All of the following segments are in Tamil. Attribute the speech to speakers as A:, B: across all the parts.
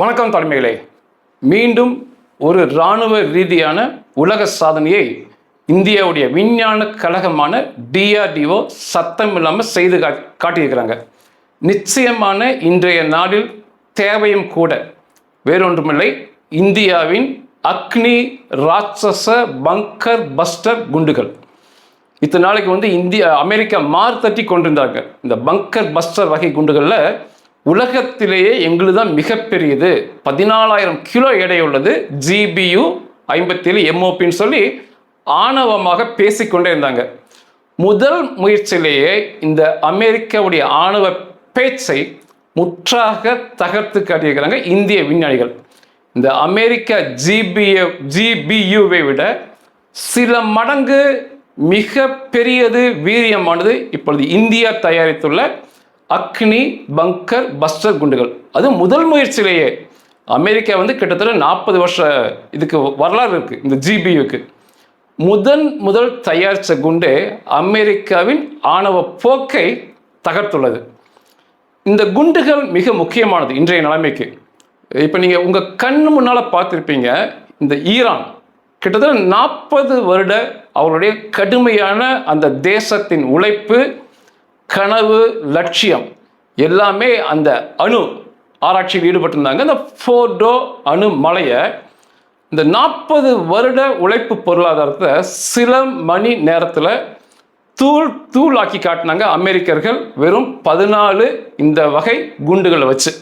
A: வணக்கம் தலைமைகளே மீண்டும் ஒரு இராணுவ ரீதியான உலக சாதனையை இந்தியாவுடைய விஞ்ஞான கழகமான டிஆர்டிஓ சத்தம் இல்லாமல் செய்து கா காட்டியிருக்கிறாங்க. நிச்சயமான இன்றைய நாளில் தேவையும் கூட. வேறொன்றுமில்லை. இந்தியாவின் அக்னி ராட்சச பங்கர் பஸ்டர் குண்டுகள். இத்தனை நாளைக்கு வந்து இந்தியா அமெரிக்கா மார் தட்டி கொண்டிருந்தாங்க. இந்த பங்கர் பஸ்டர் வகை குண்டுகளில் உலகத்திலேயே எங்களுக்கு தான் மிகப்பெரியது. பதினாலாயிரம் கிலோ எடையுள்ளது ஜிபியு ஐம்பத்தேழு எம்ஓபின்னு சொல்லி ஆணவமாக பேசிக்கொண்டே இருந்தாங்க. முதல் முயற்சியிலேயே இந்த அமெரிக்காவுடைய ஆணவ பேச்சை முற்றாக தகர்த்து காட்டியிருக்கிறாங்க இந்திய விஞ்ஞானிகள். இந்த அமெரிக்கா ஜிபிஏ ஜிபியுவை விட சில மடங்கு மிக பெரியது வீரியமானது இப்பொழுது இந்தியா தயாரித்துள்ள அக்னி பங்கர் பஸ்டர் குண்டுகள். அது முதல் முயற்சியிலேயே. அமெரிக்கா வந்து கிட்டத்தட்ட நாற்பது வருஷ இதுக்கு வரலாறு இருக்குது இந்த ஜிபியுக்கு முதன் முதல் தயாரித்த குண்டு அமெரிக்காவின் ஆணவ போக்கை தகர்த்துள்ளது. இந்த குண்டுகள் மிக முக்கியமானது இன்றைய நிலைமைக்கு. இப்போ நீங்கள் உங்கள் கண்ணு முன்னால் பார்த்துருப்பீங்க இந்த ஈரான். கிட்டத்தட்ட நாற்பது வருட அவருடைய கடுமையான அந்த தேசத்தின் உழைப்பு கனவு லட்சியம் எல்லாமே அந்த அணு ஆராய்ச்சியில் ஈடுபட்டிருந்தாங்க. அந்த ஃபோர்டோ அணு மலையை இந்த நாற்பது வருட உழைப்பு பொருளாதாரத்தை சில மணி நேரத்தில் தூள் தூள் ஆக்கி காட்டினாங்க அமெரிக்கர்கள். வெறும் பதினாலு இந்த வகை குண்டுகளை வச்சு.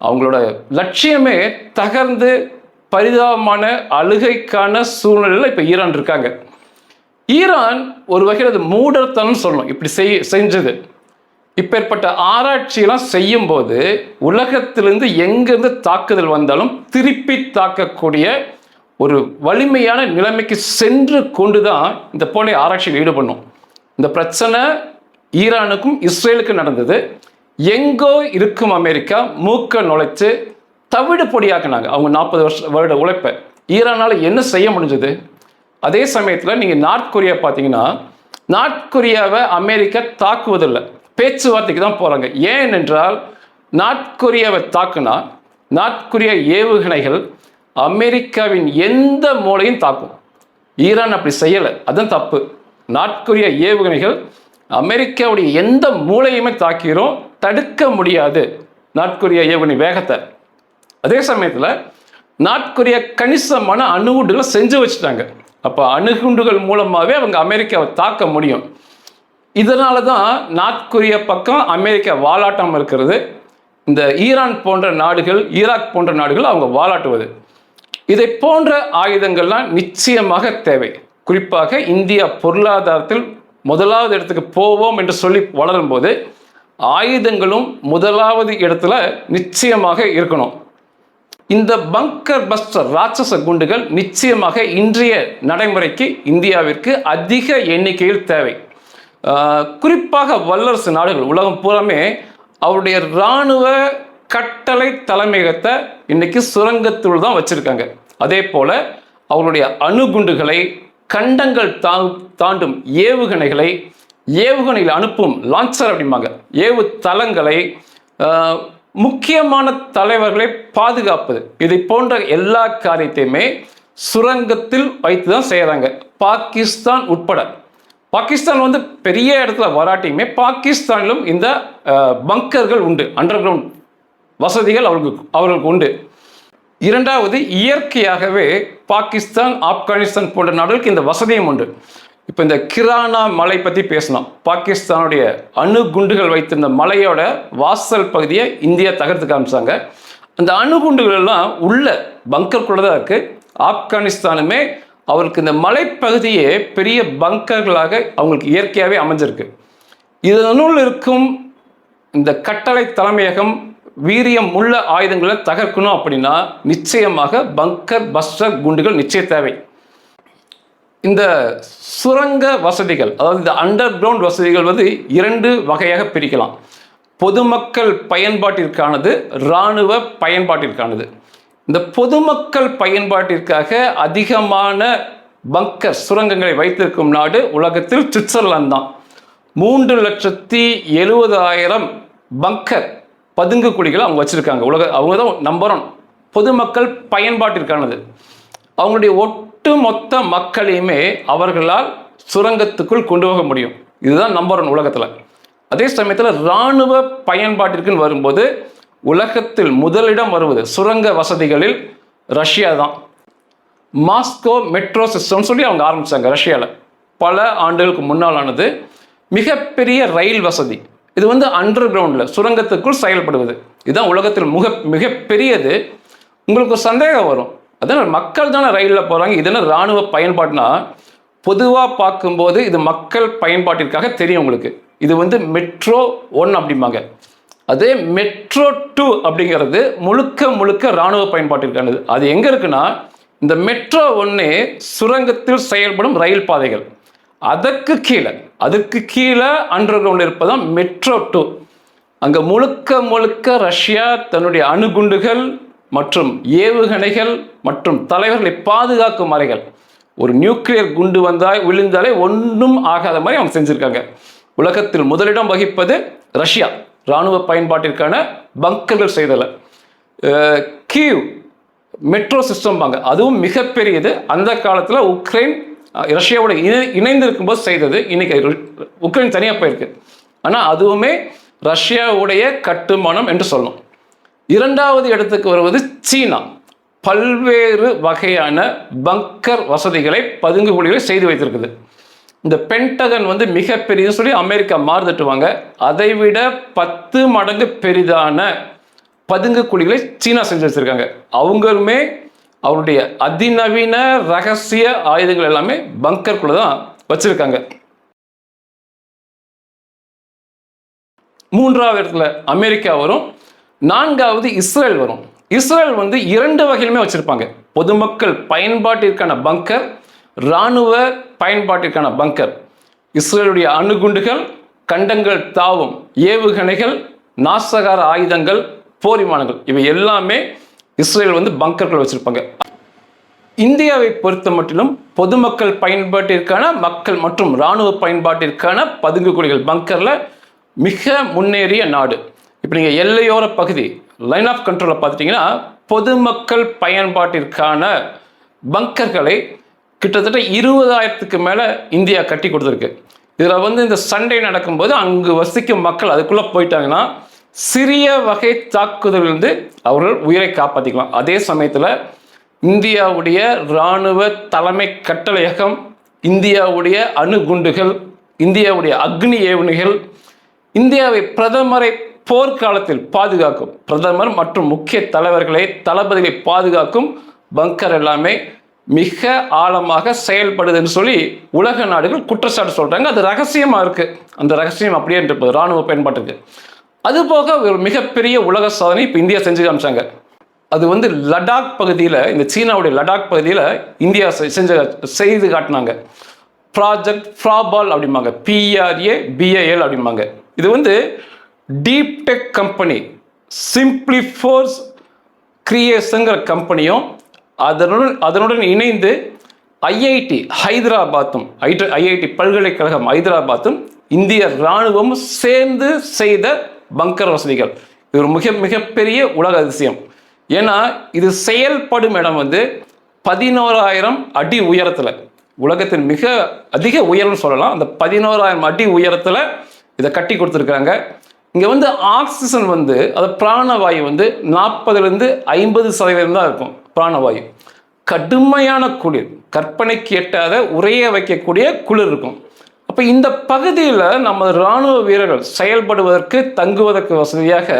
A: அவங்களோட லட்சியமே தகர்ந்து பரிதாபமான அழுகைக்கான சூழ்நிலையில் இப்போ ஈரான் இருக்காங்க. ஈரான் ஒரு வகையில் அது மூடத்தனம் சொல்லணும். இப்படி செய் செஞ்சது. இப்பேற்பட்ட ஆராய்ச்சியெல்லாம் செய்யும்போது உலகத்திலிருந்து எங்கேருந்து தாக்குதல் வந்தாலும் திருப்பி தாக்கக்கூடிய ஒரு வலிமையான நிலைமைக்கு சென்று கொண்டு தான் இந்த போல ஆராய்ச்சியில் ஈடுபடணும். இந்த பிரச்சனை ஈரானுக்கும் இஸ்ரேலுக்கும் நடந்தது. எங்கோ இருக்கும் அமெரிக்கா மூக்க நுழைச்சு தவிடு பொடியாக்குனாங்க. அவங்க நாற்பது வருஷம் வருட உழைப்பை. ஈரானால் என்ன செய்ய முடிஞ்சது? அதே சமயத்தில் நீங்கள் நார்த் கொரியா பார்த்தீங்கன்னா நார்த் கொரியாவை அமெரிக்கா தாக்குவதில்லை. பேச்சுவார்த்தைக்கு தான் போகிறாங்க ஏன் என்றால் நார்த் கொரியாவை தாக்குனா நார்த் கொரியா ஏவுகணைகள் அமெரிக்காவின் எந்த மூலையும் தாக்கும். ஈரான் அப்படி செய்யலை. அதுதான் தப்பு. நார்த் கொரியா ஏவுகணைகள் அமெரிக்காவுடைய எந்த மூலையுமே தாக்கிறோம் தடுக்க முடியாது. நார்த் கொரியா ஏவுகணை வேகத்தை. அதே சமயத்தில் நார்த் கொரியா கணிசமான அணுகுண்டுகளை செஞ்சு வச்சுட்டாங்க. அப்போ அணுகுண்டுகள் மூலமாகவே அவங்க அமெரிக்காவை தாக்க முடியும். இதனால தான் நார்த் கொரியா பக்கம் அமெரிக்கா வாலாட்டம் இருக்கிறது. இந்த ஈரான் போன்ற நாடுகள் ஈராக் போன்ற நாடுகள் அவங்க வாலாட்டுவது. இதை போன்ற ஆயுதங்கள்லாம் நிச்சயமாக தேவை. குறிப்பாக இந்தியா பொருளாதாரத்தில் முதலாவது இடத்துக்கு போவோம் என்று சொல்லி வளரும்போது ஆயுதங்களும் முதலாவது இடத்துல நிச்சயமாக இருக்கணும். இந்த பங்கர் பஸ்டர் ராட்சச குண்டுகள் நிச்சயமாக இன்றைய நடைமுறைக்கு இந்தியாவிற்கு அதிக எண்ணிக்கையில் தேவை. குறிப்பாக வல்லரசு நாடுகள். உலகம் பூராமே அவருடைய இராணுவ கட்டளை தலைமையகத்தை இன்னைக்கு சுரங்கத்துள் தான் வச்சிருக்காங்க. அதே போல அவருடைய அணுகுண்டுகளை கண்டங்கள் தா தாண்டும் ஏவுகணைகளை ஏவுகணையில் அனுப்பும் லான்ச்சர் அப்படிம்பாங்க. ஏவு தளங்களை முக்கியமான தலைவர்களை பாதுகாப்பது. இதை போன்ற எல்லா காரியத்தையுமே சுரங்கத்தில் வைத்து தான் செய்கிறாங்க பாகிஸ்தான் உட்பட. பாகிஸ்தான் வந்து பெரிய இடத்துல வராட்டியுமே பாகிஸ்தானிலும் இந்த பங்கர்கள் உண்டு. அண்டர் கிரவுண்ட் வசதிகள் அவர்களுக்கு அவர்களுக்கு உண்டு. இரண்டாவது இயற்கையாகவே பாகிஸ்தான் ஆப்கானிஸ்தான் போன்ற நாடுகளுக்கு இந்த வசதியும் உண்டு. இப்போ இந்த கிரானா மலை பற்றி பேசணும் பாகிஸ்தானுடைய அணு குண்டுகள் வைத்திருந்த மலையோட வாசல் பகுதியை இந்தியா தகர்த்து காமிச்சாங்க. அந்த அணுகுண்டுகள் எல்லாம் உள்ள பங்கருக்குள்ள தான் இருக்குது ஆப்கானிஸ்தானுமே அவருக்கு இந்த மலைப்பகுதியே பெரிய பங்கர்களாக அவங்களுக்கு இயற்கையாகவே அமைஞ்சிருக்கு. இதனுள் இருக்கும் இந்த கட்டளை தலைமையகம் வீரியம் உள்ள ஆயுதங்களை தகர்க்கணும் அப்படின்னா நிச்சயமாக பங்கர் பஸ்டர் குண்டுகள் நிச்சய தேவை. இந்த சுரங்க வசதிகள் அதாவது இந்த அண்டர் கிரவுண்ட் வசதிகள் வந்து இரண்டு வகையாக பிரிக்கலாம். பொதுமக்கள் பயன்பாட்டிற்கானது இராணுவ பயன்பாட்டிற்கானது. இந்த பொதுமக்கள் பயன்பாட்டிற்காக அதிகமான பங்கர் சுரங்கங்களை வைத்திருக்கும் நாடு உலகத்தில் சுவிட்சர்லாந்து தான். மூன்று லட்சத்தி எழுபதாயிரம் பங்கர் பதுங்கு குழிகளை அவங்க வச்சுருக்காங்க. உலக அவங்க தான் நம்பர் ஒன் பொதுமக்கள் பயன்பாட்டிற்கானது. அவங்களுடைய ஒட்டுமொத்த மக்களையுமே அவர்களால் சுரங்கத்துக்குள் கொண்டு போக முடியும். இதுதான் நம்பர் ஒன் உலகத்தில். அதே சமயத்தில் இராணுவ பயன்பாட்டிற்குன்னு வரும்போது உலகத்தில் முதலிடம் வருவது சுரங்க வசதிகளில் ரஷ்யா தான். மாஸ்கோ மெட்ரோ சிஸ்டம் சொல்லி அவங்க ஆரம்பித்தாங்க ரஷ்யாவில் பல ஆண்டுகளுக்கு முன்னாலானது மிகப்பெரிய ரயில் வசதி. இது வந்து அண்டர் கிரவுண்டில் சுரங்கத்துக்குள் செயல்படுவது. இதுதான் உலகத்தில் மிக மிகப்பெரியது. உங்களுக்கு ஒரு சந்தேகம் வரும். அதான் மக்கள் தானே ரயிலில் போகிறாங்க இதெல்லாம் இராணுவ பயன்பாடுனா பொதுவாக பார்க்கும்போது இது மக்கள் பயன்பாட்டிற்காக தெரியும் உங்களுக்கு. இது வந்து மெட்ரோ ஒன் அப்படிம்பாங்க. அதே மெட்ரோ டூ அப்படிங்கிறது முழுக்க முழுக்க இராணுவ பயன்பாட்டிற்கானது. அது எங்கே இருக்குன்னா இந்த மெட்ரோ ஒன்று சுரங்கத்தில் செயல்படும் ரயில் பாதைகள். அதற்கு கீழே அதுக்கு கீழே அண்டர் கிரவுண்ட் இருப்பதான் மெட்ரோ டூ. அங்கே முழுக்க முழுக்க ரஷ்யா தன்னுடைய அணுகுண்டுகள் மற்றும் ஏவுகணைகள் மற்றும் தலைவர்களை பாதுகாக்கும் அறைகள். ஒரு நியூக்ளியர் குண்டு வந்தால் விழுந்தாலே ஒன்றும் ஆகாத மாதிரி அவங்க செஞ்சுருக்காங்க. உலகத்தில் முதலிடம் வகிப்பது ரஷ்யா. இராணுவ பயன்பாட்டிற்கான பங்கர்கள் செய்தல. கீவ் மெட்ரோ சிஸ்டம் பாங்க அதுவும் மிகப்பெரியது. அந்த காலத்தில் உக்ரைன் ரஷ்யாவோட இணை இணைந்திருக்கும் போது செய்தது. இன்னைக்கு உக்ரைன் தனியாக போயிருக்கு. ஆனால் அதுவுமே ரஷ்யாவுடைய கட்டுமானம் என்று சொல்லணும். இரண்டாவது இடத்துக்கு வருவது சீனா. பல்வேறு வகையான பங்கர் வசதிகளை பதுங்கு குழிகளை செய்து வைத்திருக்குது. இந்த பென்டகன் வந்து மிகப்பெரியதுன்னு சொல்லி அமெரிக்கா மாறுதட்டுவாங்க. அதை விட பத்து மடங்கு பெரிதான பதுங்கு குழிகளை சீனா செஞ்சு வச்சிருக்காங்க. அவங்களுமே அவருடைய அதிநவீன ரகசிய ஆயுதங்கள் எல்லாமே பங்கர்குள்ளே தான் வச்சுருக்காங்க. மூன்றாவது இடத்துல அமெரிக்கா வரும். நான்காவது இஸ்ரேல் வரும். இஸ்ரேல் வந்து இரண்டு வகையிலுமே வச்சிருப்பாங்க. பொதுமக்கள் பயன்பாட்டிற்கான பங்கர் இராணுவ பயன்பாட்டிற்கான பங்கர் இஸ்ரேலுடைய அணுகுண்டுகள் கண்டங்கள் தாவும் ஏவுகணைகள் நாசகார ஆயுதங்கள் போர் விமானங்கள் இவை எல்லாமே இஸ்ரேல் வந்து பங்கர்கள் வச்சிருப்பாங்க. இந்தியாவை பொறுத்த மட்டிலும் பொதுமக்கள் பயன்பாட்டிற்கான மக்கள் மற்றும் இராணுவ பயன்பாட்டிற்கான பதுங்கு குழிகள் பங்கரில் மிக முன்னேறிய நாடு. இப்போ நீங்கள் எல்லையோர பகுதி லைன் ஆஃப் கண்ட்ரோலை பார்த்துட்டிங்கன்னா பொதுமக்கள் பயன்பாட்டிற்கான பங்கர்களை கிட்டத்தட்ட இருபதாயிரத்துக்கு மேலே இந்தியா கட்டி கொடுத்துருக்கு. இதில் வந்து இந்த சண்டை நடக்கும்போது அங்கு வசிக்கும் மக்கள் அதுக்குள்ளே போயிட்டாங்கன்னா சிறிய வகை தாக்குதலிருந்து அவர்கள் உயிரை காப்பாற்றிக்கலாம் அதே சமயத்தில் இந்தியாவுடைய இராணுவ தலைமை கட்டளையகம் இந்தியாவுடைய அணுகுண்டுகள் இந்தியாவுடைய அக்னி ஏவுகணைகள் இந்தியாவை பிரதமரை போர்க்காலத்தில் பாதுகாக்கும் பிரதமர் மற்றும் முக்கிய தலைவர்களை தளபதிகளை பாதுகாக்கும் பங்கர் எல்லாமே மிக ஆழமாக செயல்படுதுன்னு சொல்லி உலக நாடுகள் குற்றச்சாட்டு சொல்கிறாங்க அது ரகசியமாக இருக்குது அந்த ரகசியம் அப்படியே இருப்பது இராணுவ பயன்பாட்டுக்கு. அதுபோக ஒரு மிகப்பெரிய உலக சாதனை இப்போ இந்தியா செஞ்சு காமிச்சாங்க. அது வந்து லடாக் பகுதியில் இந்த சீனாவுடைய லடாக் பகுதியில் இந்தியா செ- செஞ்ச செய்து காட்டினாங்க. ப்ராஜெக்ட் ஃப்ராபால் அப்படிம்பாங்க. பிஆர்ஏ பிஏஎல் அப்படிம்பாங்க. இது வந்து டீப் டெக் கம்பெனி சிம்பிளிஃபோர்ஸ் ஃபோர்ஸ் கம்பெனியும் அதனுடன் அதனுடன் இணைந்து ஐஐடி ஹைதராபாத்தும் ஐஐடி பல்கலைக்கழகம் ஹைதராபாத்தும் இந்திய இராணுவமும் சேர்ந்து செய்த பங்கர் வசதிகள். இது ஒரு மிக மிகப்பெரிய உலக அதிசயம். ஏன்னா இது செயல்படும் இடம் வந்து பதினோராயிரம் அடி உயரத்தில். உலகத்தின் மிக அதிக உயரம்னு சொல்லலாம். அந்த பதினோராயிரம் அடி உயரத்தில் இதை கட்டி கொடுத்துருக்காங்க இங்கே வந்து ஆக்சிஜன் வந்து அது பிராணவாயு வந்து நாற்பதுலேருந்து ஐம்பது சதவீதம் தான் இருக்கும் பிராணவாயு. கடுமையான குளிர் கற்பனைக்கு எட்டாத உரைய வைக்கக்கூடிய குளிர் இருக்கும். அப்போ இந்த பகுதியில் நம்ம இராணுவ வீரர்கள் செயல்படுவதற்கு தங்குவதற்கு வசதியாக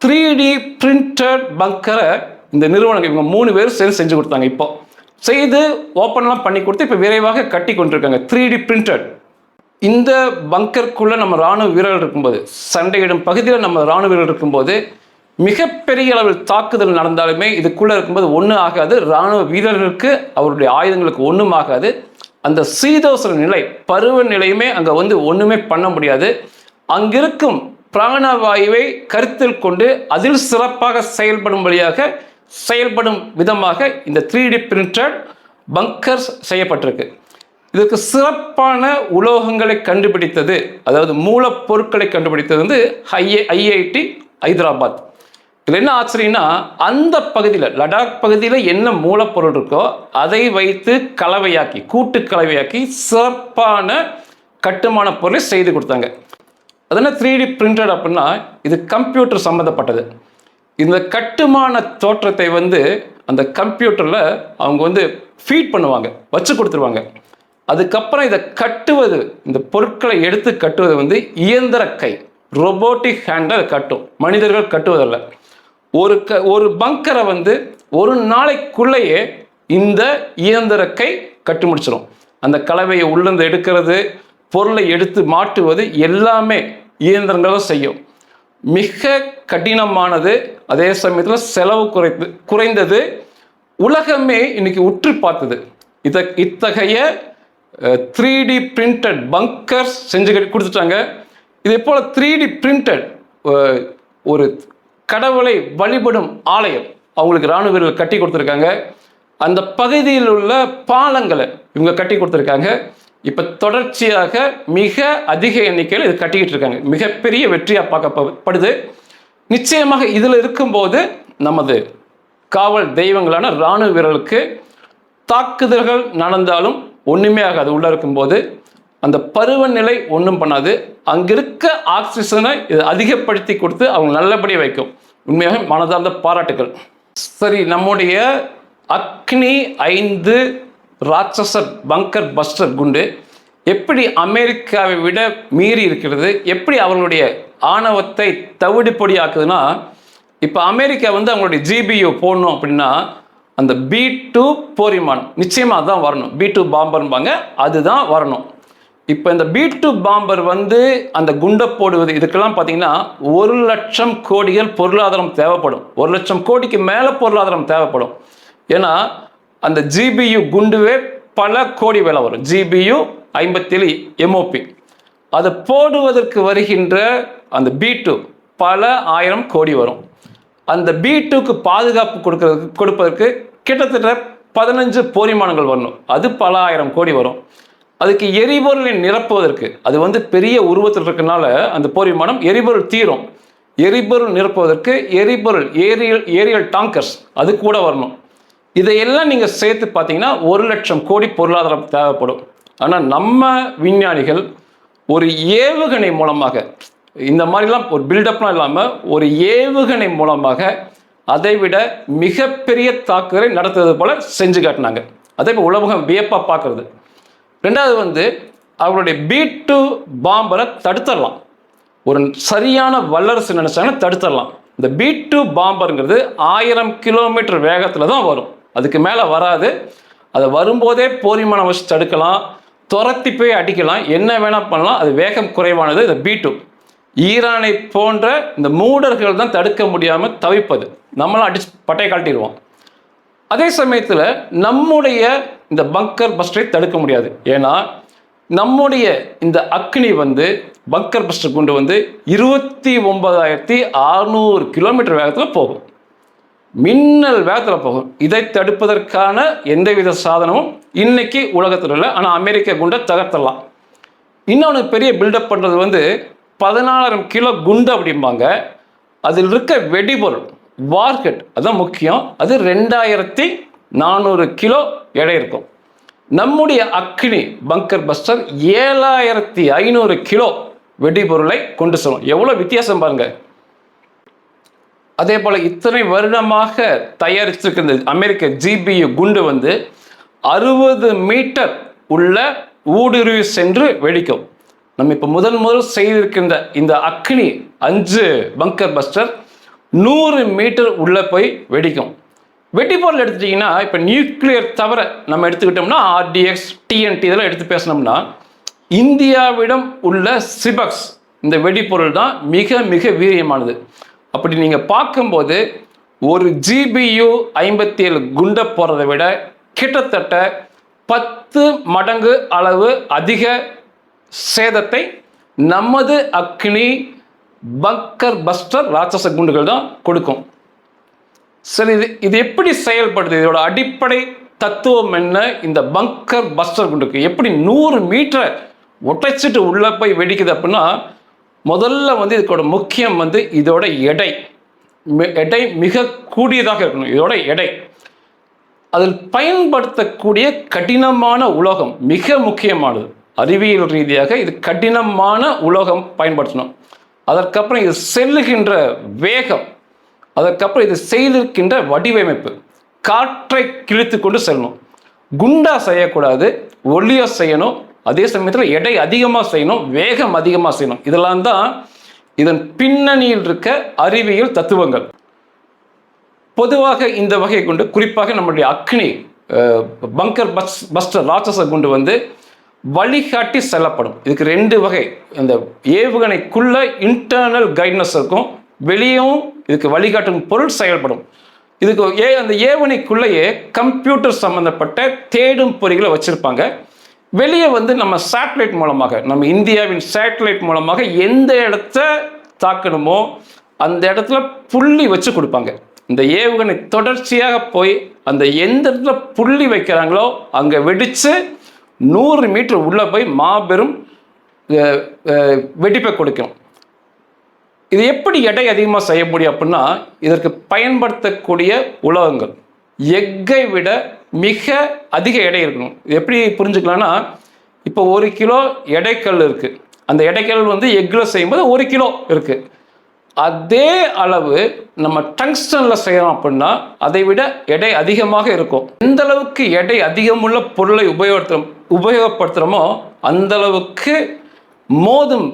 A: த்ரீ டி பிரிண்டட் பங்கரை இந்த நிறுவனங்கள் இவங்க மூணு பேர் சேர்ந்து செஞ்சு கொடுத்தாங்க இப்போ. செய்து ஓப்பன்லாம் பண்ணி கொடுத்து இப்போ விரைவாக கட்டி கொண்டிருக்காங்க த்ரீ டி பிரிண்டட் இந்த பங்கருக்குள்ளே நம்ம ராணுவ வீரர்கள் இருக்கும்போது சண்டையிடும் பகுதியில் நம்ம ராணுவ வீரர்கள் இருக்கும்போது மிகப்பெரிய அளவில் தாக்குதல் நடந்தாலுமே இதுக்குள்ளே இருக்கும்போது ஒன்றும் ஆகாது. ராணுவ வீரர்களுக்கு அவருடைய ஆயுதங்களுக்கு ஒன்றும் ஆகாது. அந்த சீதோசன நிலை பருவ நிலையுமே அங்கே வந்து ஒன்றுமே பண்ண முடியாது. அங்கிருக்கும் பிராணவாயுவை கருத்தில் கொண்டு அதில் சிறப்பாக செயல்படும்படியாக செயல்படும் விதமாக இந்த த்ரீ டி பிரிண்டட் பங்கர்ஸ் செய்யப்பட்டிருக்கு. இதற்கு சிறப்பான உலோகங்களை கண்டுபிடித்தது. அதாவது மூலப்பொருட்களை கண்டுபிடித்தது வந்து ஐஏ ஐஐடி ஹைதராபாத். இதில் என்ன ஆச்சரியம்னா அந்த பகுதியில் லடாக் பகுதியில் என்ன மூலப்பொருள் இருக்கோ அதை வைத்து கலவையாக்கி கூட்டு கலவையாக்கி சிறப்பான கட்டுமான பொருளை செய்து கொடுத்தாங்க. அதனால் த்ரீ டி பிரிண்டட் அப்படின்னா இது கம்ப்யூட்டர் சம்மந்தப்பட்டது இந்த கட்டுமான தோற்றத்தை வந்து அந்த கம்ப்யூட்டரில் அவங்க வந்து ஃபீட் பண்ணுவாங்க வச்சு கொடுத்துருவாங்க. அதுக்கப்புறம் இதை கட்டுவது இந்த பொருட்களை எடுத்து கட்டுவது வந்து இயந்திர கை ரொபோட்டிக் ஹேண்டில் கட்டும். மனிதர்கள் கட்டுவதல்ல. ஒரு க ஒரு பங்கரை வந்து ஒரு நாளைக்குள்ளேயே இந்த இயந்திர கை கட்டி முடிச்சிடும் அந்த கலவையை உள்ளிருந்து எடுக்கிறது பொருளை எடுத்து மாட்டுவது எல்லாமே இயந்திரங்களும் செய்யும். மிக கடினமானது அதே சமயத்தில் செலவு குறைந்து குறைந்தது உலகமே இன்னைக்கு உற்று பார்த்தது. இத இத்தகைய த்ரீ டி பிரிண்டட் பங்கர்ஸ் செஞ்சு கட்டி கொடுத்துட்டாங்க. இதே போல் த்ரீ டி பிரிண்டட் ஒரு கடவுளை வழிபடும் ஆலயம் அவங்களுக்கு இராணுவ வீரர்கள் கட்டி கொடுத்துருக்காங்க. அந்த பகுதியில் உள்ள பாலங்களை இவங்க கட்டி கொடுத்துருக்காங்க. இப்போ தொடர்ச்சியாக மிக அதிக எண்ணிக்கையில் இது கட்டிக்கிட்டு இருக்காங்க. மிகப்பெரிய வெற்றியாக பார்க்கப்படுது. நிச்சயமாக இதில் இருக்கும்போது நமது காவல் தெய்வங்களான இராணுவ வீரர்களுக்கு தாக்குதல்கள் நடந்தாலும் ஒன்றுமே ஆகாது. உள்ளே இருக்கும்போது அந்த பருவநிலை ஒன்றும் பண்ணாது. அங்கே இருக்க ஆக்சிஜனை இது அதிகப்படுத்தி கொடுத்து அவங்க நல்லபடியாக வைக்கும். உண்மையாக மனதார்ந்த பாராட்டுகள் சரி நம்முடைய அக்னி ஐந்து ராட்சசர் பங்கர் பஸ்டர் குண்டு எப்படி அமெரிக்காவை விட மீறி இருக்கிறது? எப்படி அவர்களுடைய ஆணவத்தை தவிடு பொடியாக்குதுன்னா இப்போ அமெரிக்கா வந்து அவங்களுடைய ஜிபியு போடணும் அப்படின்னா அந்த பி டூ போரிமான் நிச்சயமாக தான் வரணும். பி டூ பாம்பர்பாங்க அதுதான் வரணும். இப்போ இந்த பி டூ பாம்பர் வந்து அந்த குண்டை போடுவது இதுக்கெல்லாம் பார்த்தீங்கன்னா ஒரு லட்சம் கோடிகள் பொருளாதாரம் தேவைப்படும். ஒரு லட்சம் கோடிக்கு மேலே பொருளாதாரம் தேவைப்படும். ஏன்னா அந்த ஜிபியு குண்டுவே பல கோடி விலை வரும். ஜிபியு ஐம்பத்தேழு எம்ஓபி அதை போடுவதற்கு வருகின்ற அந்த பி டூ பல ஆயிரம் கோடி வரும். அந்த பி டூக்கு பாதுகாப்பு கொடுக்கறதுக்கு கொடுப்பதற்கு கிட்டத்தட்ட பதினஞ்சு போரிமானங்கள் வரணும். அது பல ஆயிரம் கோடி வரும். அதுக்கு எரிபொருளை நிரப்புவதற்கு அது வந்து பெரிய உருவத்தில் இருக்கனால அந்த போர் விமானம் எரிபொருள் தீரும். எரிபொருள் நிரப்புவதற்கு எரிபொருள் ஏரியல் ஏரியல் டாங்கர்ஸ் அது கூட வரணும். இதையெல்லாம் நீங்கள் சேர்த்து பார்த்தீங்கன்னா ஒரு லட்சம் கோடி பொருளாதாரம் தேவைப்படும். ஆனால் நம்ம விஞ்ஞானிகள் ஒரு ஏவுகணை மூலமாக இந்த மாதிரிலாம் ஒரு பில்டப்லாம் இல்லாமல் ஒரு ஏவுகணை மூலமாக அதைவிட மிகப்பெரிய தாக்குதலை நடத்துவது போல செஞ்சு காட்டினாங்க. அதே போல் உலகம் வியப்பாக பார்க்குறது. ரெண்டாவது வந்து அவருடைய பி டூ பாம்பரை தடுத்துடலாம் ஒரு சரியான வல்லரசு நினச்சாங்கன்னா தடுத்துடலாம் இந்த பி டூ பாம்பருங்கிறது ஆயிரம் கிலோமீட்டர் வேகத்தில் தான் வரும். அதுக்கு மேலே வராது. அதை வரும்போதே போரிமான வச்சு தடுக்கலாம். துரத்தி போய் அடிக்கலாம். என்ன வேணால் பண்ணலாம். அது வேகம் குறைவானது இந்த பி டூ ஈரானை போன்ற இந்த மூடர்கள் தான் தடுக்க முடியாமல் தவிப்பது. நம்மளாம் அடிச்சு பட்டையை காட்டிடுவோம். அதே சமயத்தில் நம்முடைய இந்த பங்கர் பஸ்டரை தடுக்க முடியாது. ஏன்னா நம்முடைய இந்த அக்னி வந்து பங்கர் பஸ்டர் கொண்டு வந்து இருபத்தி ஒன்பதாயிரத்தி அறுநூறு கிலோமீட்டர் வேகத்தில் போகும். மின்னல் வேகத்தில் போகும். இதை தடுப்பதற்கான எந்தவித சாதனமும் இன்னைக்கு உலகத்தில் இல்லை. ஆனால் அமெரிக்க குண்டை தகர்த்தலாம். இன்னொன்று பெரிய பில்டப் பண்ணுறது வந்து பதினாலாயிரம் கிலோ குண்டு அப்படிம்பாங்க. அதில் இருக்க வெடிபொருள் வார்கெட் அதுதான் முக்கியம். அது ரெண்டாயிரத்தி நானூறு கிலோ எடை இருக்கும். நம்முடைய அக்னி பங்கர் பஸ்டர் ஏழாயிரத்தி ஐநூறு கிலோ வெடிபொருளை கொண்டு செல்லும். எவ்வளோ வித்தியாசம் பாருங்க. அதே போல் இத்தனை வருடமாக தயாரிச்சிருக்க இந்த அமெரிக்க ஜிபியு குண்டு வந்து அறுபது மீட்டர் உள்ள ஊடுருவி சென்று வெடிக்கும். நம்ம இப்போ முதல் முதல் செய்திருக்கின்ற இந்த அக்னி அஞ்சு பங்கர் பஸ்டர் நூறு மீட்டர் உள்ளே போய் வெடிக்கும். வெடிபொருள் எடுத்துட்டிங்கன்னா இப்போ நியூக்ளியர் தவிர நம்ம எடுத்துக்கிட்டோம்னா ஆர்டிஎக்ஸ் டிஎன்டி இதெல்லாம் எடுத்து பேசினோம்னா இந்தியாவிடம் உள்ள சிபக்ஸ் இந்த வெடிப்பொருள் தான் மிக மிக வீரியமானது. அப்படி நீங்கள் பார்க்கும்போது ஒரு ஜிபியு ஐம்பத்தி ஏழு குண்டை போகிறத விட கிட்டத்தட்ட பத்து மடங்கு அளவு அதிக சேதத்தை நமது அக்னி பங்கர் பஸ்டர் ராட்சச குண்டுகள் தான் கொடுக்கும். சரி இது இது எப்படி செயல்படுது? இதோட அடிப்படை தத்துவம் என்ன? இந்த பங்கர் பஸ்டர் குண்டுக்கு எப்படி நூறு மீட்டரை ஒட்டைச்சிட்டு உள்ளே போய் வெடிக்குது அப்படின்னா முதல்ல வந்து இதுக்கோட முக்கியம் வந்து இதோட எடை. மி- எடை மிக கூடியதாக இருக்கணும். இதோட எடை. அதில் பயன்படுத்தக்கூடிய கடினமான உலோகம் மிக முக்கியமானது. அறிவியல் ரீதியாக இது கடினமான உலோகம் பயன்படுத்தணும். அதற்கப்புறம் இது செல்லுகின்ற வேகம். அதற்கப்புறம் இது செய்திருக்கின்ற வடிவமைப்பு. காற்றை கிழித்து கொண்டு செல்லணும். குண்டா செய்யக்கூடாது ஒல்லியாக செய்யணும். அதே சமயத்தில் எடை அதிகமாக செய்யணும் வேகம் அதிகமாக செய்யணும். இதெல்லாம் தான் இதன் பின்னணியில் இருக்க அறிவியல் தத்துவங்கள். பொதுவாக இந்த வகையை கொண்டு குறிப்பாக நம்முடைய அக்னி பங்கர் பஸ் பஸ்டர் ராட்சச குண்டு வந்து வழிகாட்டி செல்லப்படும். இதுக்கு ரெண்டு வகை. இந்த ஏவுகணைக்குள்ள இன்டர்னல் கைட்னஸ் இருக்கும். வெளியும் இதுக்கு வழிகாட்டும் பொருள் செயல்படும். இதுக்கு ஏ அந்த ஏவுகணைக்குள்ளேயே கம்ப்யூட்டர் சம்பந்தப்பட்ட தேடும் பொறிகளை வச்சிருப்பாங்க. வெளியே வந்து நம்ம சேட்டலைட் மூலமாக நம்ம இந்தியாவின் சேட்டலைட் மூலமாக எந்த இடத்த தாக்கணுமோ அந்த இடத்துல புள்ளி வச்சு கொடுப்பாங்க. இந்த ஏவுகணை தொடர்ச்சியாக போய் அந்த எந்த இடத்துல புள்ளி வைக்கிறாங்களோ அங்கே வெடித்து நூறு மீட்டர் உள்ளே போய் மாபெரும் வெடிப்பை கொடுக்கும். இது எப்படி எடை அதிகமாக செய்ய முடியும் அப்படின்னா இதற்கு பயன்படுத்தக்கூடிய உலகங்கள். எக்கை விட மிக அதிக எடை இருக்கணும். இது எப்படி புரிஞ்சுக்கலாம்னா இப்போ ஒரு கிலோ எடைக்கல் இருக்குது அந்த எடைக்கல் வந்து எக்கில் செய்யும்போது ஒரு கிலோ இருக்குது அதே அளவு நம்ம டங்ஸ்டனில் செய்கிறோம் அப்படின்னா அதை விட எடை அதிகமாக இருக்கும். எந்த அளவுக்கு எடை அதிகமுள்ள பொருளை உபயோகப்படுத்தும் உபயோகப்படுத்துகிறோமோ அந்த அளவுக்கு மோதும்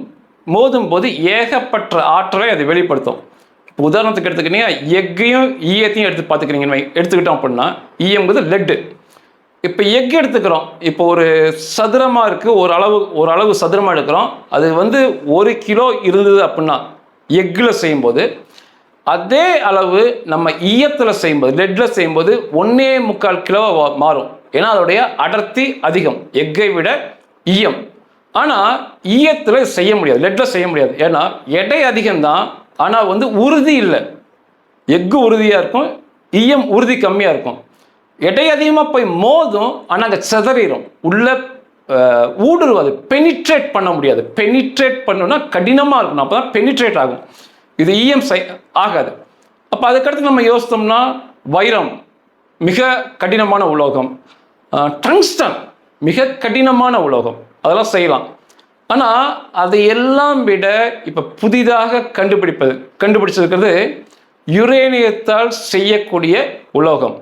A: மோதும் போது ஏகப்பட்ட ஆற்றலை அது வெளிப்படுத்தும். இப்போ உதாரணத்துக்கு எடுத்துக்கிட்டீங்க எக்கையும் ஈயத்தையும் எடுத்து பார்த்துக்கிறீங்க எடுத்துக்கிட்டோம் அப்படின்னா ஈயங்கிறது லெட்டு இப்போ எக் எடுத்துக்கிறோம். இப்போ ஒரு சதுரமாக இருக்குது ஒரு அளவு ஒரு அளவு சதுரமாக எடுக்கிறோம். அது வந்து ஒரு கிலோ இருந்தது அப்படின்னா எக்கில் செய்யும்போது அதே அளவு நம்ம ஈயத்தில் செய்யும்போது லெட்டில் செய்யும்போது ஒன்றே முக்கால் கிலோ மாறும். ஏன்னா அதோடைய அடர்த்தி அதிகம். எக்கை விட ஈயம். ஆனால் ஈயத்தில் செய்ய முடியாது. லெட்டில் செய்ய முடியாது. ஏன்னா எடை அதிகம்தான். ஆனால் வந்து உறுதி இல்லை. எக்கு உறுதியாக இருக்கும் ஈயம் உறுதி கம்மியாக இருக்கும். எடை அதிகமாக போய் மோதும் ஆனால் அங்கே சிதறிடும் உள்ளே ஊடுருவாது பெனிட்ரேட் பண்ண முடியாது. பெனிட்ரேட் பண்ணணும்னா கடினமாக இருக்கணும். அப்போ தான் பெனிட்ரேட் ஆகும். இது இஎம் செய் ஆகாது. அப்போ அதுக்கடுத்து நம்ம யோசித்தோம்னா வைரம் மிக கடினமான உலோகம். டங்ஸ்டன் மிக கடினமான உலோகம். அதெல்லாம் செய்யலாம். ஆனால் அதை எல்லாம் விட இப்போ புதிதாக கண்டுபிடிப்பது கண்டுபிடிச்சிருக்கிறது யுரேனியத்தால் செய்யக்கூடிய உலோகம்.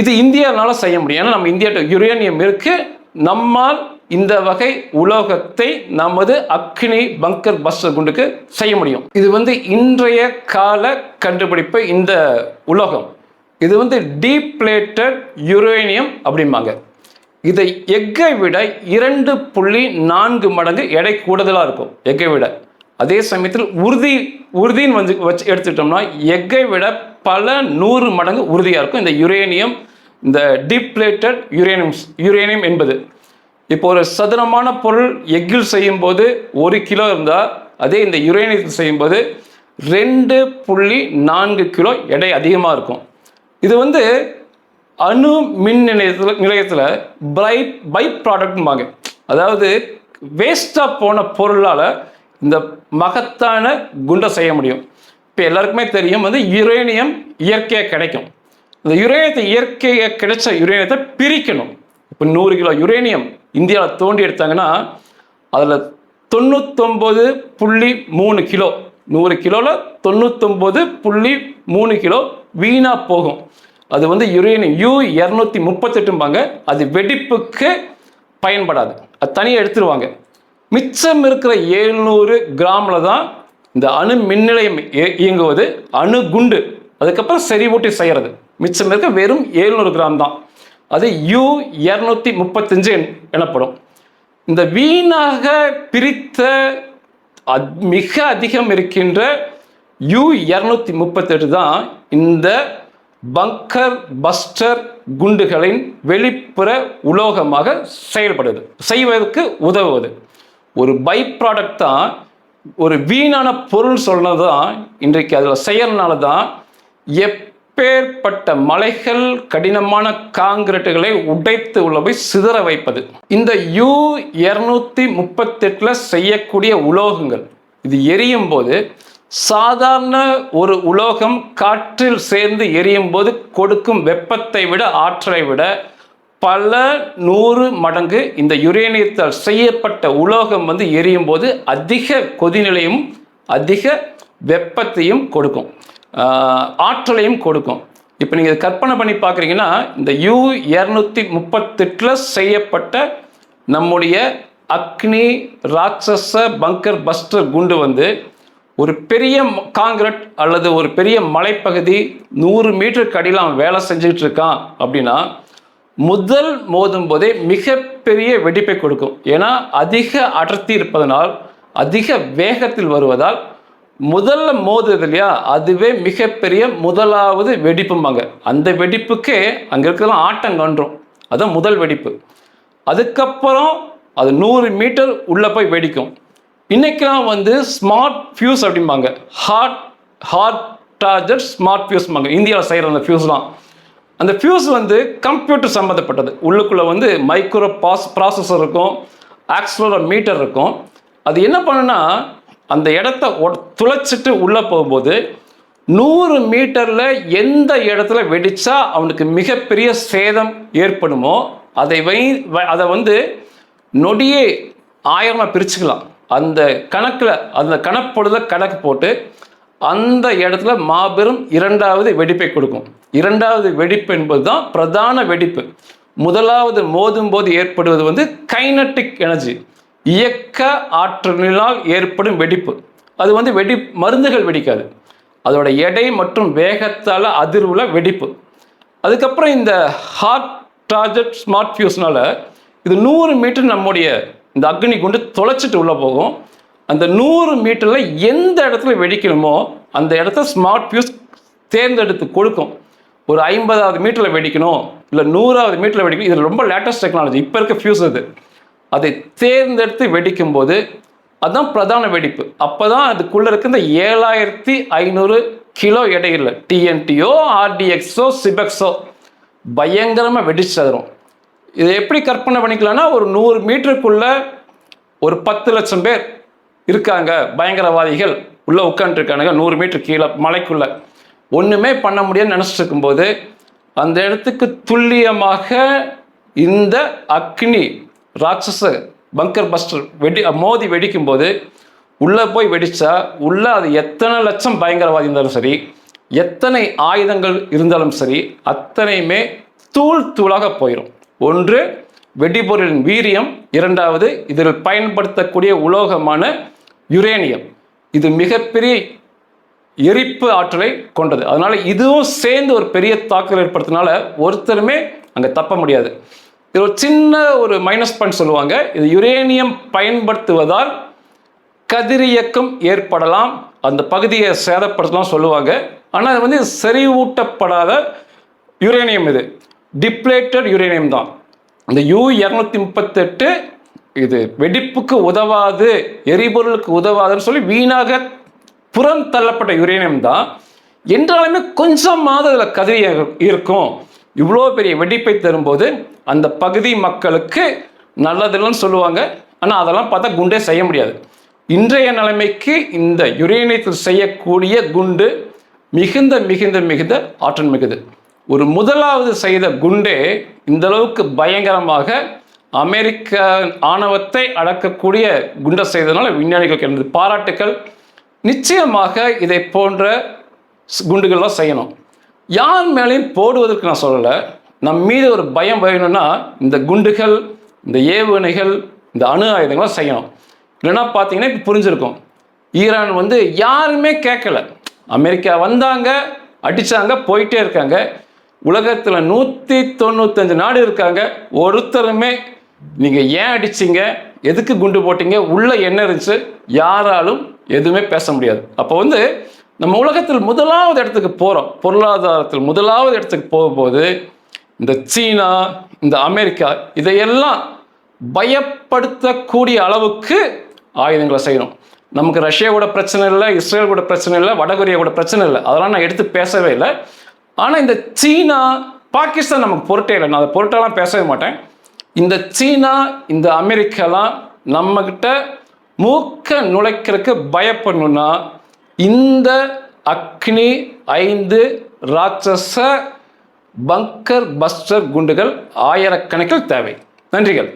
A: இது இந்தியாவினால செய்ய முடியும். ஏன்னா நம்ம இந்தியா யுரேனியம் இருக்குது நம்மால் இந்த வகை உலோகத்தை நமது அக்னி பங்கர் பஸ்டர் குண்டுக்கு செய்ய முடியும். இது வந்து இன்றைய கால கண்டுபிடிப்பு இந்த உலோகம். இது வந்து டீப்ளேட்டட் யுரேனியம் அப்படிம்பாங்க. இதை எக்கை விட இரண்டு புள்ளி நான்கு மடங்கு எடை கூடுதலாக இருக்கும் எக்கை விட. அதே சமயத்தில் உறுதி உறுதின்னு வந்து வச்சு எடுத்துக்கிட்டோம்னா எக்கை விட பல நூறு மடங்கு உறுதியாக இருக்கும் இந்த யுரேனியம் இந்த டீப்ளேட்டட் யுரேனியம்ஸ் யுரேனியம் என்பது இப்போ ஒரு சதுரமான பொருள் எஃகில் செய்யும்போது ஒரு கிலோ இருந்தால் அதே இந்த யுரேனியத்தில் செய்யும்போது ரெண்டு புள்ளி நான்கு கிலோ எடை அதிகமாக இருக்கும். இது வந்து அணு மின் நிலையத்தில் நிலையத்தில் பை பை ப்ராடக்ட்பாங்க அதாவது வேஸ்ட்டாக போன பொருளால் இந்த மகத்தான குண்டை செய்ய முடியும். இப்போ எல்லாருக்குமே தெரியும் வந்து யுரேனியம் இயற்கையாக கிடைக்கும். இந்த யுரேனியத்தை இயற்கையாக கிடைச்ச யுரேனியத்தை பிரிக்கணும். இப்போ நூறு கிலோ யுரேனியம் இந்தியாவில் தோண்டி எடுத்தாங்கன்னா அதில் தொண்ணூத்தொம்பது புள்ளி மூணு கிலோ நூறு கிலோவில் தொண்ணூத்தொம்பது புள்ளி மூணு கிலோ வீணாக போகும். அது வந்து யுரேனியம் யூ இரநூத்தி முப்பத்தெட்டும்பாங்க. அது வெடிப்புக்கு பயன்படாது. அது தனியாக எடுத்துருவாங்க. மிச்சம் இருக்கிற எழுநூறு கிராமில் தான் இந்த அணு மின் நிலையம் இயங்குவது. அணு குண்டு அதுக்கப்புறம் செறிவூட்டி செய்கிறது மிச்சம் இருக்க வெறும் எழுநூறு கிராம் தான். அது யூ இரநூத்தி முப்பத்தஞ்சு எனப்படும். இந்த வீணாக பிரித்த மிக அதிகம் இருக்கின்ற யூ இரநூத்தி முப்பத்தெட்டு தான் இந்த பங்கர் பஸ்டர் குண்டுகளின் வெளிப்புற உலோகமாக செயல்படுது செய்வதற்கு உதவுவது. ஒரு பை ப்ராடக்ட் தான் ஒரு வீணான பொருள் சொன்னது தான் இன்றைக்கு அதில் செய்யறதுனால தான் எப் அப்பேற்பட்ட மலைகள் கடினமான காங்கிரீட்டுகளை உடைத்து உள்ள போய் சிதற வைப்பது. இந்த யூ இரநூத்தி முப்பத்தெட்டில் செய்யக்கூடிய உலோகங்கள். இது எரியும் போது சாதாரண ஒரு உலோகம் காற்றில் சேர்ந்து எரியும் போது கொடுக்கும் வெப்பத்தை விட ஆற்றலை விட பல நூறு மடங்கு இந்த யுரேனியத்தால் செய்யப்பட்ட உலோகம் வந்து எரியும் போது அதிக கொதிநிலையும் அதிக வெப்பத்தையும் கொடுக்கும். ஆற்றலையும் கொடுக்கும். இப்போ நீங்கள் கற்பனை பண்ணி பார்க்குறீங்கன்னா இந்த யூ இரநூத்தி முப்பத்தெட்டில் செய்யப்பட்ட நம்முடைய அக்னி ராட்சச பங்கர் பஸ்டர் குண்டு வந்து ஒரு பெரிய காங்கிரட் அல்லது ஒரு பெரிய மலைப்பகுதி நூறு மீட்டருக்கு அடியில் அவன் வேலை செஞ்சுக்கிட்டு இருக்கான் அப்படின்னா முதல் மோதும் போதே மிகப்பெரிய வெடிப்பை கொடுக்கும். ஏன்னா அதிக அடர்த்தி இருப்பதனால் அதிக வேகத்தில் வருவதால் முதல்ல மோதுது இல்லையா? அதுவே மிகப்பெரிய முதலாவது வெடிப்பும்பாங்க. அந்த வெடிப்புக்கே அங்கே இருக்கிறதெல்லாம் ஆட்டம் கண்டுரும் அதுதான் முதல் வெடிப்பு. அதுக்கப்புறம் அது நூறு மீட்டர் உள்ளே போய் வெடிக்கும். இன்றைக்கெல்லாம் வந்து ஸ்மார்ட் ஃபியூஸ் அப்படிம்பாங்க. ஹார்ட் ஹார்ட் டார்ஜர் ஸ்மார்ட் ஃபியூஸ்பாங்க இந்தியாவில் செய்கிற அந்த ஃபியூஸ்லாம் அந்த ஃபியூஸ் வந்து கம்ப்யூட்டர் சம்மந்தப்பட்டது உள்ளுக்குள்ளே வந்து மைக்ரோ பாஸ் ப்ராசஸர் இருக்கும். ஆக்ஸ்லோர மீட்டர் இருக்கும். அது என்ன பண்ணுன்னா அந்த இடத்த துளைச்சிட்டு உள்ளே போகும்போது நூறு மீட்டரில் எந்த இடத்துல வெடித்தா அவனுக்கு மிகப்பெரிய சேதம் ஏற்படுமோ அதை வை வ- அதை வந்து நொடியே ஆயிரமாக பிரிச்சுக்கலாம். அந்த கணக்கில் அந்த கணப்பொழுத கணக்கு போட்டு அந்த இடத்துல மாபெரும் இரண்டாவது வெடிப்பை கொடுக்கும். இரண்டாவது வெடிப்பு என்பது தான் பிரதான வெடிப்பு. முதலாவது மோதும் போது ஏற்படுவது வந்து கைனட்டிக் எனர்ஜி இயக்க ஆற்றலினால் ஏற்படும் வெடிப்பு. அது வந்து வெடி மருந்துகள் வெடிக்காது. அதோட எடை மற்றும் வேகத்தால் அதிர்வுல வெடிப்பு. அதுக்கப்புறம் இந்த ஹார்ட் டார்ஜெட் ஸ்மார்ட் ஃபியூஸ்னால இது நூறு மீட்டர் நம்முடைய இந்த அக்னி குண்டு தொலைச்சிட்டு உள்ளே போகும். அந்த நூறு மீட்டரில் எந்த இடத்துல வெடிக்கணுமோ அந்த இடத்த ஸ்மார்ட் ஃபியூஸ் தேர்ந்தெடுத்து கொடுக்கும். ஒரு ஐம்பதாவது மீட்டரில் வெடிக்கணும் இல்லை நூறாவது மீட்டரில் வெடிக்கணும் இது ரொம்ப லேட்டஸ்ட் டெக்னாலஜி இப்போ இருக்க ஃபியூஸ் அது. அதை தேர்ந்தெடுத்து வெடிக்கும் போது அதுதான் பிரதான வெடிப்பு. அப்போ தான் அதுக்குள்ளே இருக்க இந்த ஏழாயிரத்தி ஐநூறு கிலோ எடையில் டிஎன்டியோ ஆர்டிஎக்ஸோ சிபெக்ஸோ பயங்கரமாக வெடிச்சதுரும் இதை எப்படி கற்பனை பண்ணிக்கலாம்னா ஒரு நூறு மீட்டருக்குள்ள ஒரு பத்து லட்சம் பேர் இருக்காங்க. பயங்கரவாதிகள் உள்ளே உட்காந்துருக்கானுங்க நூறு மீட்டர் கீழே மலைக்குள்ள. ஒன்றுமே பண்ண முடியாதுன்னு நினச்சிட்டு இருக்கும்போது அந்த இடத்துக்கு துல்லியமாக இந்த அக்னி ராட்சஸ பங்கர் பஸ்டர் வெடி மோதி வெடிக்கும் போது உள்ளே போய் வெடித்தா உள்ளே அது எத்தனை லட்சம் பயங்கரவாதி இருந்தாலும் சரி எத்தனை ஆயுதங்கள் இருந்தாலும் சரி அத்தனையுமே தூள் தூளாக போயிடும் ஒன்று வெடிபொருளின் வீரியம். இரண்டாவது இதில் பயன்படுத்தக்கூடிய உலோகமான யுரேனியம். இது மிகப்பெரிய எரிப்பு ஆற்றலை கொண்டது. அதனால் இதுவும் சேர்ந்து ஒரு பெரிய தாக்குதல் ஏற்படுத்தினால ஒருத்தருமே அங்கே தப்ப முடியாது. இது ஒரு சின்ன ஒரு மைனஸ் பாயிண்ட் சொல்லுவாங்க. இது யுரேனியம் பயன்படுத்துவதால் கதிரியக்கம் ஏற்படலாம். அந்த பகுதியை சேதப்படுத்தலாம் சொல்லுவாங்க. ஆனால் அது வந்து செறிவூட்டப்படாத யுரேனியம் இது. டிப்ளேட்டட் யுரேனியம் தான். இந்த யூ இரநூத்தி முப்பத்தெட்டு இது வெடிப்புக்கு உதவாது எரிபொருளுக்கு உதவாதுன்னு சொல்லி வீணாக புறம் தள்ளப்பட்ட யுரேனியம் தான். என்றாலுமே கொஞ்சமாவது அதில் கதிரி இருக்கும். இவ்வளோ பெரிய வெடிப்பை தரும்போது அந்த பகுதி மக்களுக்கு நல்லதில்லைன்னு சொல்லுவாங்க. ஆனால் அதெல்லாம் பார்த்தா குண்டே செய்ய முடியாது. இன்றைய நிலைமைக்கு இந்த யுரேனியத்தில் செய்யக்கூடிய குண்டு மிகுந்த மிகுந்த மிகுந்த ஆற்றல் மிகுது. ஒரு முதலாவது செய்த குண்டே இந்த அளவுக்கு பயங்கரமாக அமெரிக்க ஆணவத்தை அடக்கக்கூடிய குண்டை செய்ததுனால விஞ்ஞானிகளுக்கு எனது பாராட்டுக்கள். நிச்சயமாக இதை போன்ற ஸ் குண்டுகள்லாம் செய்யணும். யார் மேலேயும் போடுவதற்கு நான் சொல்லலை. நம் மீது ஒரு பயம் வேணும்னா இந்த குண்டுகள் இந்த ஏவுகணைகள் இந்த அணு ஆயுதங்கள்லாம் செய்யணும். இல்லைன்னா பார்த்தீங்கன்னா இப்போ புரிஞ்சிருக்கும். ஈரான் வந்து யாருமே கேட்கல. அமெரிக்கா வந்தாங்க அடித்தாங்க போயிட்டே இருக்காங்க. உலகத்தில் நூற்றி தொண்ணூத்தஞ்சு நாடு இருக்காங்க. ஒருத்தருமே நீங்கள் ஏன் அடிச்சிங்க? எதுக்கு குண்டு போட்டீங்க? உள்ள என்ன இருந்துச்சு? யாராலும் எதுவுமே பேச முடியாது. அப்போ வந்து நம்ம உலகத்தில் முதலாவது இடத்துக்கு போகிறோம் பொருளாதாரத்தில் முதலாவது இடத்துக்கு போகும்போது இந்த சீனா இந்த அமெரிக்கா இதையெல்லாம் பயப்படுத்தக்கூடிய அளவுக்கு ஆயுதங்களை செய்யணும். நமக்கு ரஷ்யாவோட பிரச்சனை இல்லை இஸ்ரேல் கூட பிரச்சனை இல்லை வடகொரியா கூட பிரச்சனை இல்லை. அதெல்லாம் நான் எடுத்து பேசவே இல்லை. ஆனால் இந்த சீனா பாகிஸ்தான் நமக்கு பொருட்டே இல்லை. நான் அதை பொருட்டெல்லாம் பேசவே மாட்டேன். இந்த சீனா இந்த அமெரிக்காலாம் நம்மக்கிட்ட மூக்க நுழைக்கிறதுக்கு பயப்படணும்னா இந்த அக்னி ஐந்து ராட்சச பங்கர் பஸ்டர் குண்டுகள் ஆயிரக்கணக்கில் தேவை. நன்றிகள்.